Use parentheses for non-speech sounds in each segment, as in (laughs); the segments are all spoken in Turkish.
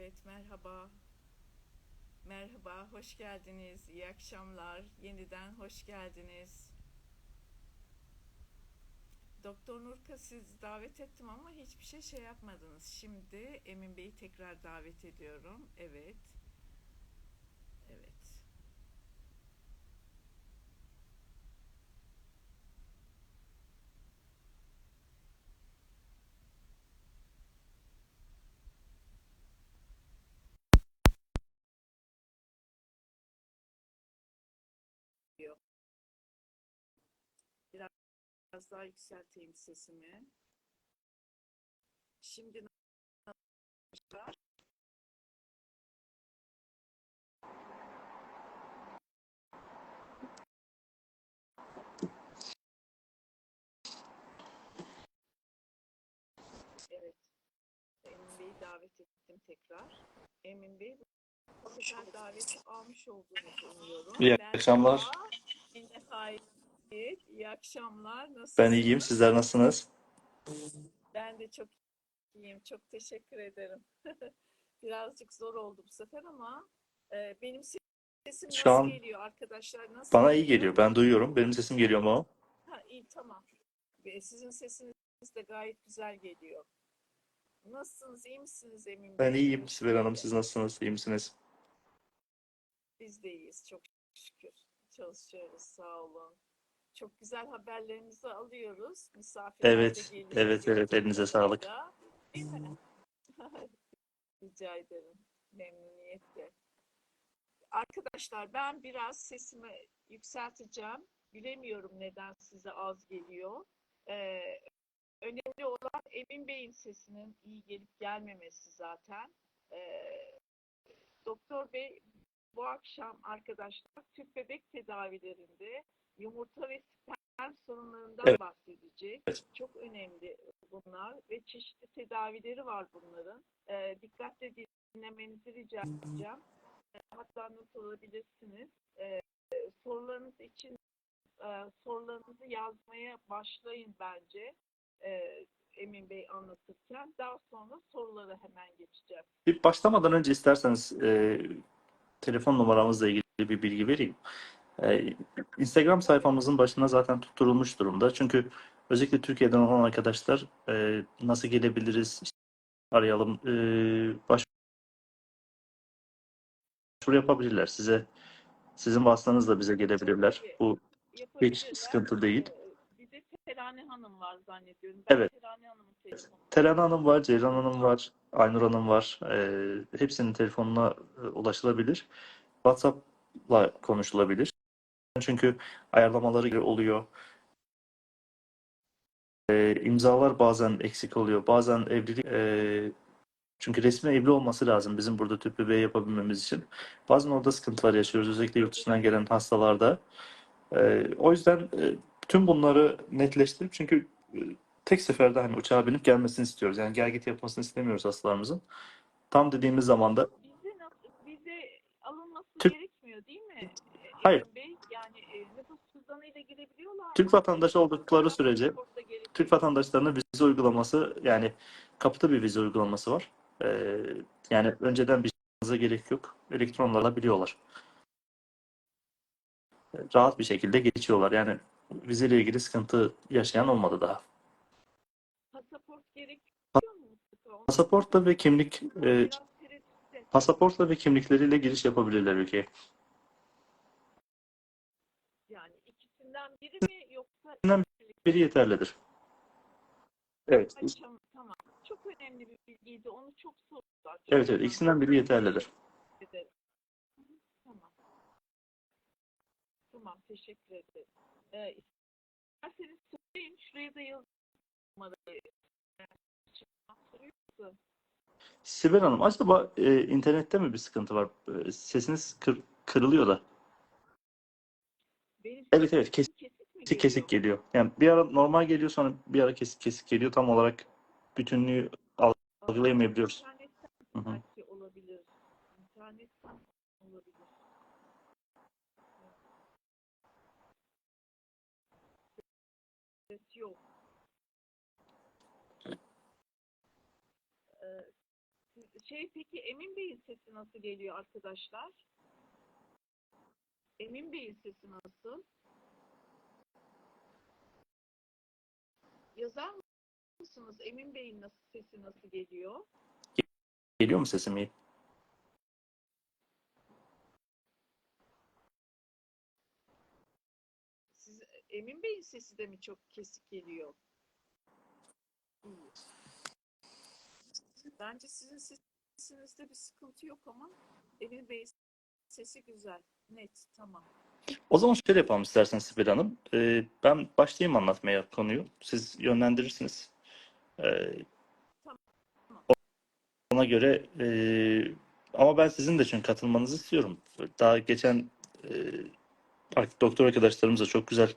Evet, merhaba. Merhaba, hoş geldiniz. İyi akşamlar. Yeniden hoş geldiniz. Doktor Nurka siz davet ettim ama hiçbir şey şey yapmadınız. Şimdi Emin Bey'i tekrar davet ediyorum. Evet. Evet. Biraz daha yükselteyim sesimi. Şimdi nasıl? Evet. Emin Bey'i davet ettim tekrar. Emin Bey bu sefer daveti almış olduğunuzu umuyorum. İyi Ben akşamlar. Bir nihayet iyi akşamlar. Nasılsınız? Ben iyiyim. Sizler nasılsınız? Ben de çok iyiyim. Çok teşekkür ederim. (laughs) Birazcık zor oldu bu sefer ama e, benim sesim Şu nasıl an geliyor arkadaşlar? Nasıl Bana iyi geliyor. Ben duyuyorum. Benim sesim geliyor mu? Ha, iyi tamam. Sizin sesiniz de gayet güzel geliyor. Nasılsınız? İyi misiniz Emin Ben Bey? iyiyim. Sibel Hanım siz nasılsınız? İyi misiniz? Biz de iyiyiz çok şükür. Çalışıyoruz sağ olun. Çok güzel haberlerinizi alıyoruz. Misafirler Evet. Evet evet. Elinize sağlık. (laughs) Rica ederim. Memnuniyetle. Arkadaşlar ben biraz sesimi yükselteceğim. Bilemiyorum neden size az geliyor. Ee, önemli olan Emin Bey'in sesinin iyi gelip gelmemesi zaten. Ee, Doktor Bey bu akşam arkadaşlar tüp bebek tedavilerinde yumurta ve sperm sorunlarından Evet. bahsedecek. Evet. Çok önemli bunlar ve çeşitli tedavileri var bunların. Ee, dikkatle dinlemenizi rica edeceğim. Ee, hatta not alabilirsiniz. Ee, sorularınız için e, sorularınızı yazmaya başlayın bence. Ee, Emin Bey anlatırken. Daha sonra sorulara hemen geçeceğim. Bir başlamadan önce isterseniz e, telefon numaramızla ilgili bir bilgi vereyim. E, Instagram sayfamızın başına zaten tutturulmuş durumda. Çünkü özellikle Türkiye'den olan arkadaşlar e, nasıl gelebiliriz işte arayalım e, başvuru yapabilirler size. Sizin vasıtanızla bize gelebilirler. Bu hiç sıkıntı değil. Terane Hanım var zannediyorum. Evet. Terane Hanım'ın telefonu. Teren Hanım var, Ceylan Hanım var, Aynur Hanım var. Ee, hepsinin telefonuna e, ulaşılabilir. WhatsApp'la konuşulabilir. Çünkü ayarlamaları oluyor. Ee, imzalar bazen eksik oluyor. Bazen evlilik e, çünkü resmi evli olması lazım bizim burada tüp bebeği yapabilmemiz için. Bazen orada sıkıntılar yaşıyoruz. Özellikle yurt dışından gelen hastalarda. Ee, o yüzden e, tüm bunları netleştirip çünkü e, tek seferde hani uçağa binip gelmesini istiyoruz. Yani gel git yapmasını istemiyoruz hastalarımızın. Tam dediğimiz zaman da Bize, bize alınması Türk- gerekmiyor değil mi? Emin Hayır. Bey, yani e, nüfus cüzdanıyla girebiliyorlar? Türk vatandaşı oldukları sürece Türk vatandaşlarına vize uygulaması yani kapıda bir vize uygulaması var. Ee, yani önceden bir şeyinize gerek yok. Elektronlarla biliyorlar. Rahat bir şekilde geçiyorlar. Yani vizeyle ilgili sıkıntı yaşayan olmadı daha. Pasaport gerekiyor mu Pasaportla ve kimlik e, pasaportla ve kimlikleriyle giriş yapabilirler ülkeye. Yani ikisinden biri mi yoksa İkisinden Biri yeterlidir. Evet. Ay, tamam. Çok önemli bir bilgiydi. Onu çok sordular. Çok Evet evet ikisinden biri yeterlidir. ederim. Hı hı, Tamam. Tamam, teşekkür ederim. Ee, isterseniz söyleyin, şuraya da yazın numarayı. Sibel Hanım acaba e, internette mi bir sıkıntı var? E, sesiniz kır- kırılıyor da. Benim Evet evet kesik kesik mi kesik, kesik geliyor. Yani bir ara normal geliyor sonra bir ara kesik kesik geliyor. Tam olarak bütünlüğü algılayamayabiliyoruz. Hı hı. Şey peki Emin Bey'in sesi nasıl geliyor arkadaşlar? Emin Bey'in sesi nasıl? Yazar mısınız? Emin Bey'in nasıl sesi nasıl geliyor? Geliyor mu sesim iyi? Siz, Emin Bey'in sesi de mi çok kesik geliyor? İyi. Bence sizin sesinizde bir sıkıntı yok ama Emin Bey'in sesi güzel, net, tamam. O zaman şöyle yapalım isterseniz Sibel Hanım. Ee, ben başlayayım anlatmaya konuyu. Siz yönlendirirsiniz. Ee, ona göre e, ama ben sizin de çünkü katılmanızı istiyorum. Daha geçen e, doktor arkadaşlarımızla çok güzel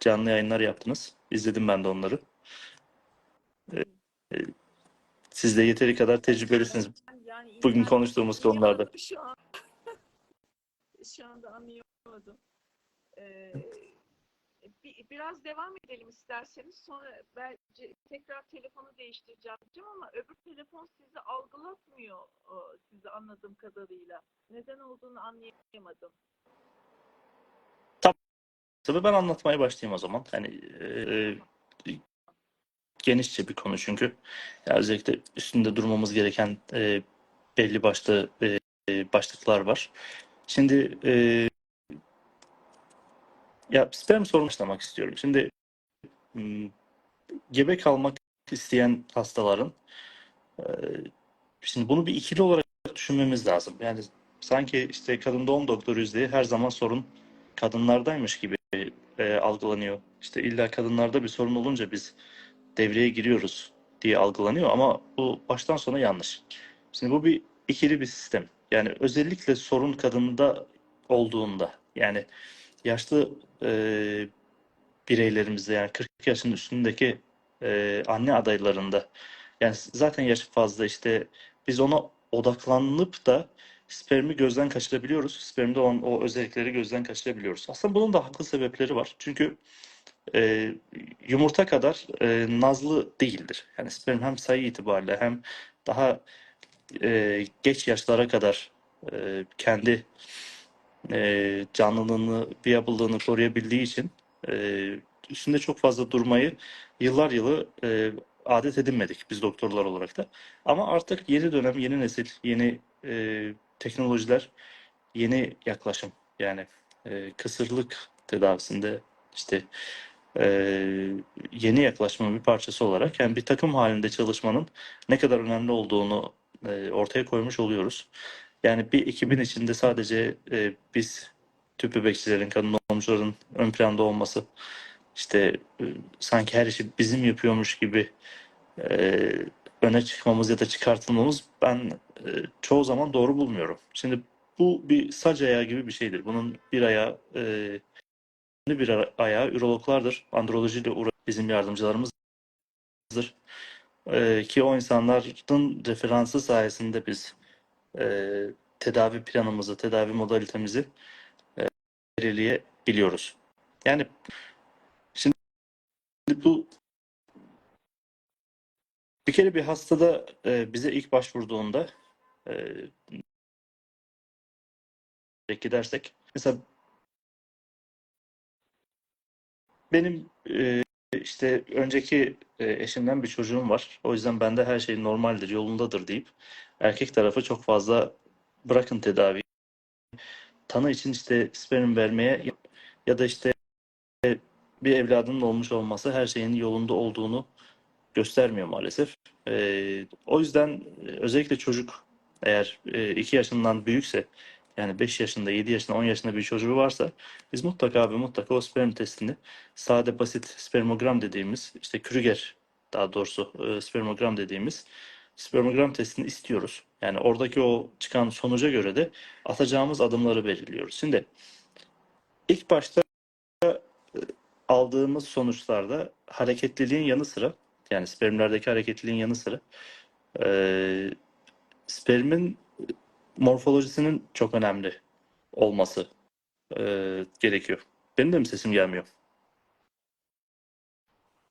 canlı yayınlar yaptınız. İzledim ben de onları. Ee, e, siz de yeteri kadar tecrübelisiniz. Yani Bugün konuştuğumuz konularda. Şu an (laughs) şu anda anlayamadım. Ee, bir, biraz devam edelim isterseniz. Sonra belki tekrar telefonu değiştireceğim ama öbür telefon sizi algılatmıyor sizi anladığım kadarıyla. Neden olduğunu anlayamadım. Tabii ben anlatmaya başlayayım o zaman. Hani e, genişçe bir konu çünkü. Özellikle üstünde durmamız gereken e, belli başlı e, başlıklar var. Şimdi e, ya sperm sorunu başlamak istiyorum. Şimdi gebe kalmak isteyen hastaların e, şimdi bunu bir ikili olarak düşünmemiz lazım. Yani sanki işte kadın doğum doktoruyuz diye her zaman sorun kadınlardaymış gibi e, algılanıyor. İşte illa kadınlarda bir sorun olunca biz devreye giriyoruz diye algılanıyor ama bu baştan sona yanlış. Şimdi bu bir ikili bir sistem. Yani özellikle sorun kadında olduğunda yani yaşlı e, bireylerimizde yani 40 yaşın üstündeki e, anne adaylarında yani zaten yaşı fazla işte biz ona odaklanıp da spermi gözden kaçırabiliyoruz. Spermde olan o özellikleri gözden kaçırabiliyoruz. Aslında bunun da haklı sebepleri var. Çünkü e, yumurta kadar e, nazlı değildir. Yani sperm hem sayı itibariyle hem daha e, geç yaşlara kadar e, kendi e, canlılığını, viable'lığını koruyabildiği için e, üstünde çok fazla durmayı yıllar yılı e, adet edinmedik biz doktorlar olarak da. Ama artık yeni dönem, yeni nesil, yeni e, teknolojiler, yeni yaklaşım yani e, kısırlık tedavisinde işte e, yeni yaklaşmanın bir parçası olarak yani bir takım halinde çalışmanın ne kadar önemli olduğunu e, ortaya koymuş oluyoruz. Yani bir ekibin içinde sadece e, biz tüp bebekçilerin, kadın doğumcuların ön planda olması işte e, sanki her işi bizim yapıyormuş gibi e, öne çıkmamız ya da çıkartılmamız ben e, çoğu zaman doğru bulmuyorum. Şimdi bu bir sac ayağı gibi bir şeydir. Bunun bir ayağı e, bir ayağı ürologlardır. Androlojiyle uğra bizim yardımcılarımızdır. E, ki o insanların referansı sayesinde biz e, tedavi planımızı, tedavi modalitemizi e, belirleyebiliyoruz. Yani şimdi bu bir kere bir hastada e, bize ilk başvurduğunda e, gidersek mesela benim e, işte önceki e, eşimden bir çocuğum var. O yüzden bende her şey normaldir, yolundadır deyip erkek tarafı çok fazla bırakın tedavi. Tanı için işte sperm vermeye ya da işte bir evladının olmuş olması her şeyin yolunda olduğunu göstermiyor maalesef. Ee, o yüzden e, özellikle çocuk eğer 2 yaşından büyükse yani 5 yaşında, 7 yaşında, 10 yaşında bir çocuğu varsa biz mutlaka ve mutlaka o sperm testini sade basit spermogram dediğimiz işte Krüger daha doğrusu e, spermogram dediğimiz spermogram testini istiyoruz. Yani oradaki o çıkan sonuca göre de atacağımız adımları belirliyoruz. Şimdi ilk başta e, aldığımız sonuçlarda hareketliliğin yanı sıra yani spermlerdeki hareketliliğin yanı sıra e, spermin morfolojisinin çok önemli olması e, gerekiyor. Benim de mi sesim gelmiyor?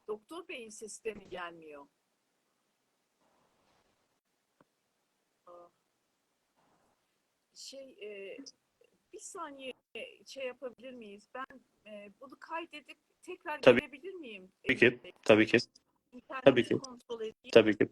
Doktor Bey'in sesi de mi gelmiyor? Şey e, bir saniye şey yapabilir miyiz? Ben e, bunu kaydedip tekrar Tabii. gelebilir miyim? Tabii ki. Bey? Tabii ki. İnterneti Tabii ki. kontrol edeyim. Tabii ki.